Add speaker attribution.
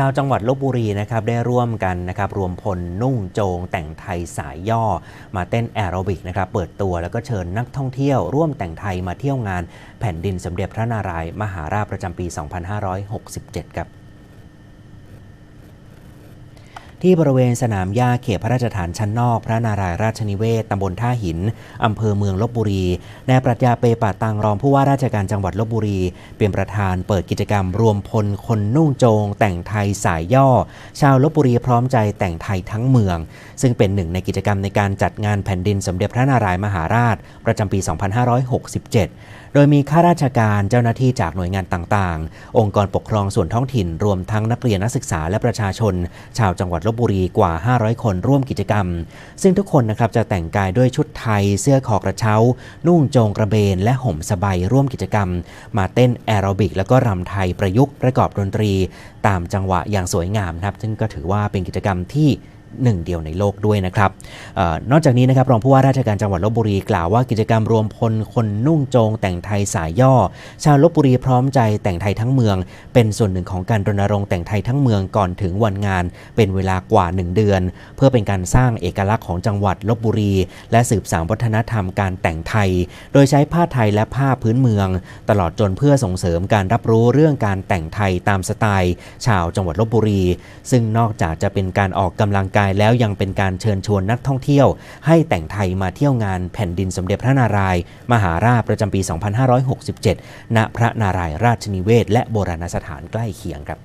Speaker 1: ชาวจังหวัดลบบุรีนะครับได้ร่วมกันนะครับรวมพลนุ่งโจง แต่งไทยสายย่อ มาเต้นแอโรบิกนะครับเปิดตัวแล้วก็เชิญนักท่องเที่ยวร่วมแต่งไทยมาเที่ยวงานแผ่นดินสมเด็จพระนารายณ์มหาราชประจำปี 2567 ครับ ที่บริเวณสนามหญ้าเขตพระราชฐานชั้นนอก พระนารายณ์ราชนิเวศตำบลท่าหินอำเภอเมืองลบบุรีนายปรัชญาเปป่าตังรองผู้ว่าราชการจังหวัดลบบุรี เป็นประธานเปิดกิจกรรมรวมพลคนนุ่งโจง แต่งไทยสายย่อ ชาวลบบุรีพร้อมใจแต่งไทยทั้งเมือง ซึ่งเป็นหนึ่งในกิจกรรมในการจัดงานแผ่นดินสมเด็จพระนารายณ์มหาราช ประจำปี 2567 โดยมีข้าราชการเจ้าหน้าที่จากหน่วยงานต่างๆ องค์กรปกครองส่วนท้องถิ่น รวมทั้งนักเรียนนักศึกษาและประชาชน ชาวจังหวัดลบบุรีกว่า 500 คนร่วมกิจกรรม ซึ่งทุกคนนะครับจะแต่งกายด้วยชุดไทย เสื้อคอกระเช้า นุ่งโจงกระเบน และห่มสบายร่วมกิจกรรม มาเต้นแอโรบิก แล้วก็รำไทยประยุกต์ประกอบดนตรี ตามจังหวะอย่างสวยงามนะครับ ซึ่งก็ถือว่าเป็นกิจกรรมที่ หนึ่งเดียวในโลกด้วยนะครับออนอกจากนี้นะครับรองผู้ว่าราชการจังหวัดลบบุรีกล่าวว่ากิจกรรมรวมพลคนนุ่งโจง แต่งไทยสายย่อ ชาวลบบุรีพร้อมใจแต่งไทยทั้งเมือง เป็นส่วนหนึ่งของการรณรงค์แต่งไทยทั้งเมืองก่อนถึงวันงาน เป็นเวลากว่า 1 เดือน เพื่อเป็นการสร้างเอกลักษณ์ของจังหวัดลบบุรี และสืบสานวัฒนธรรมการแต่งไทย โดยใช้ผ้าไทยและผ้าพื้นเมือง ตลอดจนเพื่อส่งเสริมการรับรู้เรื่องการแต่งไทยตามสไตล์ ชาวจังหวัดลบบุรี ซึ่งนอกจากจะเป็นการออกกำลังกายแล้วยังเป็นการเชิญชวนนักท่องเที่ยว ให้แต่งไทยมาเที่ยวงานแผ่นดินสมเด็จพระนารายณ์มหาราชประจำปี 2567 ณ พระนารายณ์ราชนิเวศ และโบราณสถานใกล้เคียงครับ